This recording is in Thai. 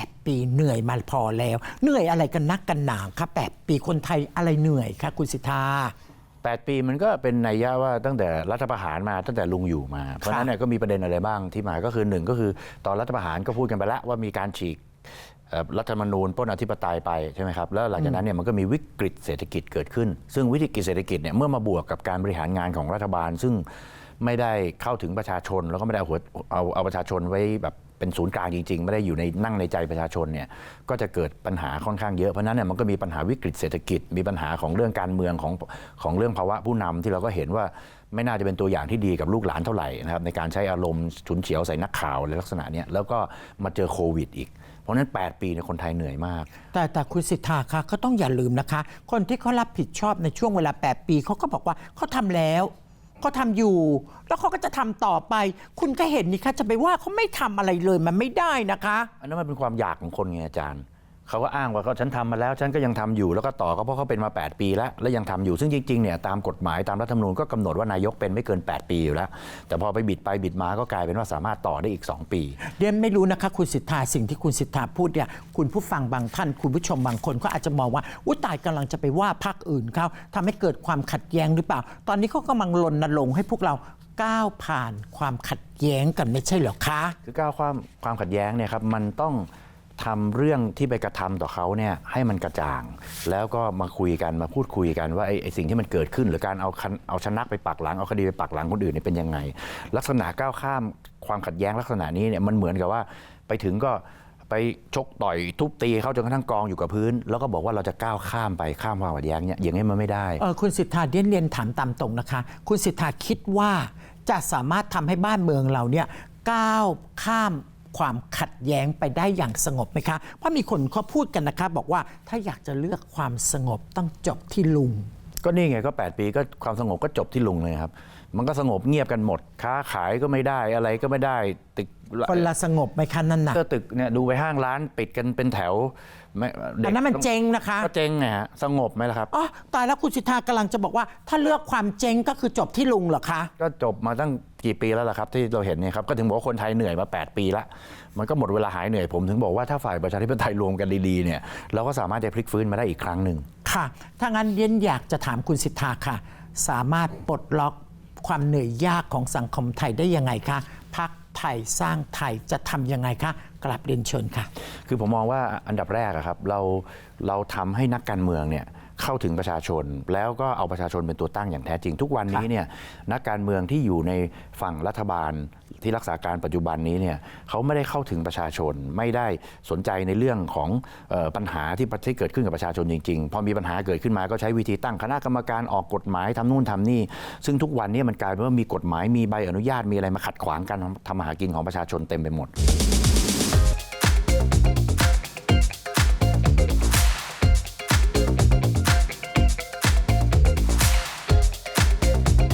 8 ปีเหนื่อยมาพอแล้ว เหนื่อยอะไรกันนักกันหนาคะ8 ปีคนไทยอะไรเหนื่อยคะคุณสิทธา 8 ปีมันก็เป็นนัยยะว่าตั้งแต่รัฐประหารมาตั้งแต่ลุงอยู่มา เพราะฉะนั้นเนี่ยก็มีประเด็นอะไรบ้างที่มาก็คือหนึ่งก็คือ ตอนรัฐประหารก็พูดกันไปแล้วว่ามีการฉีกเอ่อรัฐธรรมนูญปล้นอธิปไตยไปใช่ไหมครับแล้วหลังจากนั้นเนี่ยมันก็มีวิกฤตเศรษฐกิจเกิดขึ้น ซึ่งวิกฤตเศรษฐกิจเนี่ยเมื่อมาบวกกับการบริหารงานของรัฐบาล ซึ่ง ไม่ได้เข้าถึงประชาชน แล้วก็ไม่ได้เอาหัวเอาเอาประชาชนไว้แบบเป็นศูนย์กลางจริง ๆ ไม่ได้อยู่ในนั่งในใจประชาชนเนี่ยก็จะเกิดปัญหาค่อนข้างเยอะเพราะนั้นเนี่ยมันก็มีปัญหาวิกฤตเศรษฐกิจ มีปัญหาของเรื่องการเมืองของของเรื่องภาวะผู้นำที่เราก็เห็นว่าไม่น่าจะเป็นตัวอย่างที่ดีกับลูกหลานเท่าไหร่นะครับในการใช้อารมณ์ฉุนเฉียวใส่นักข่าวในลักษณะเนี้ยแล้วก็มาเจอโควิดอีก เพราะนั้น 8 ปีเนี่ยคนไทยเหนื่อยมาก แต่แต่คุณสิทธาคะก็ต้องอย่าลืมนะคะ คนที่เขารับผิดชอบในช่วงเวลา 8 ปีเขาก็บอกว่าเขาทำแล้ว เขาทำอยู่ แล้วเขาก็จะทำต่อไป คุณก็เห็นนี่คะจะไปว่าเขาไม่ทำอะไรเลยมันไม่ได้นะคะ อันนั้นมันเป็นความอยากของคนไงอาจารย์ เขาก็อ้างว่าเขาฉันทำมาแล้ว ฉันก็ยังทำอยู่แล้วก็ต่อก็เพราะเขาเป็นมา 8 ปีแล้ว แล้วยังทำอยู่ซึ่งจริงๆเนี่ยตามกฎหมายตามรัฐธรรมนูญก็กำหนดว่านายกเป็นไม่เกิน 8 ปีอยู่แล้ว แต่พอไปบิดไปบิดมาก็กลายเป็นว่าสามารถต่อได้อีก 2 ปีเรียนไม่รู้นะคะคุณสิทธาสิ่งที่คุณสิทธาพูดเนี่ยคุณผู้ฟังบางท่าน คุณผู้ชมบางคนก็อาจจะมองว่าอุ้ตายกำลังจะไปว่าพรรคอื่นเขาทำให้เกิดความขัดแย้งหรือเปล่า ตอนนี้เขากำลังรณรงค์ให้พวกเราก้าวผ่านความขัดแย้งกันไม่ใช่เหรอคะ คือก้าวความความขัดแย้งเนี่ยครับมันต้อง ทำเรื่องที่ไปกระทำต่อเขาเนี่ยให้มันกระจ่าง แล้วก็มาคุยกันมาพูดคุยกันว่าไอ้ไอสิ่งที่มันเกิดขึ้น หรือการเอาคันเอาชนะไปปักหลังเอาคดีไปปักหลังคนอื่นเนี่ยเป็นยังไง ลักษณะก้าวข้ามความขัดแย้งลักษณะนี้เนี่ยมันเหมือนกับว่าไปถึงก็ไปชกต่อยทุบตีเขาจนกระทั่งกองอยู่กับพื้น แล้วก็บอกว่าเราจะก้าวข้ามไปข้ามความขัดแย้งเนี่ยอย่างนี้มันไม่ได้เออคุณสิทธาเรียนเรียนถามตามตรงนะคะ คุณสิทธาคิดว่าจะสามารถทำให้บ้านเมืองเราเนี่ยก้าวข้าม ความขัดแย้งไปได้อย่างสงบไหมคะ เพราะมีคนเขาพูดกันนะคะ บอกว่าถ้าอยากจะเลือกความสงบต้องจบที่ลุง ก็นี่ไงก็ 8 ปีก็ความสงบก็จบที่ลุงเลยครับ มันก็สงบเงียบกันหมด ค้าขายก็ไม่ได้อะไรก็ไม่ได้ตึกคนละสงบไหมคะนั่นน่ะก็ตึกเนี่ยดูไปห้างร้านปิดกันเป็นแถวไม่ด็กอันนั้นมันเจ๊งนะคะ ก็เจ๊งไงฮะสงบไหมล่ะครับอ๋อตายแล้วคุณสิทธากำลังจะบอกว่า ถ้าเลือกความเจ๊งก็คือจบที่ลุงเหรอคะ ก็จบมาตั้ง กี่ปีแล้วล่ะครับที่เราเห็นเนี่ยครับก็ถึงบอกว่าคนไทยเหนื่อยมา 8 ปีละมันก็หมดเวลาหายเหนื่อยผมถึงบอกว่าถ้าฝ่ายประชาธิปไตยรวมกันดีๆเนี่ยเราก็สามารถจะพลิกฟื้นมาได้อีกครั้งหนึ่งค่ะ ถ้างั้นเรียนอยากจะถามคุณสิทธาค่ะ สามารถปลดล็อกความเหนื่อยยากของสังคมไทยได้ยังไงคะพักไทยสร้างไทยจะทำยังไงคะกลับเรียนเชิญค่ะ คือผมมองว่าอันดับแรกอะครับเราเราทำให้นักการเมืองเนี่ย เข้าถึงประชาชน แล้วก็เอาประชาชนเป็นตัวตั้งอย่างแท้จริง ทุกวันนี้เนี่ยนักการเมืองที่อยู่ในฝั่งรัฐบาลที่รักษาการปัจจุบันนี้เนี่ยเขาไม่ได้เข้าถึงประชาชน ไม่ได้สนใจในเรื่องของเออปัญหาที่ที่เกิดขึ้นกับประชาชนจริงๆ พอมีปัญหาเกิดขึ้นมาก็ใช้วิธีตั้งคณะกรรมการออกกฎหมายทำนู่นทำนี่ ซึ่งทุกวันนี้มันกลายเป็นว่ามีกฎหมายมีใบอนุญาตมีอะไรมาขัดขวางการทำมาหากินของประชาชนเต็มไปหมด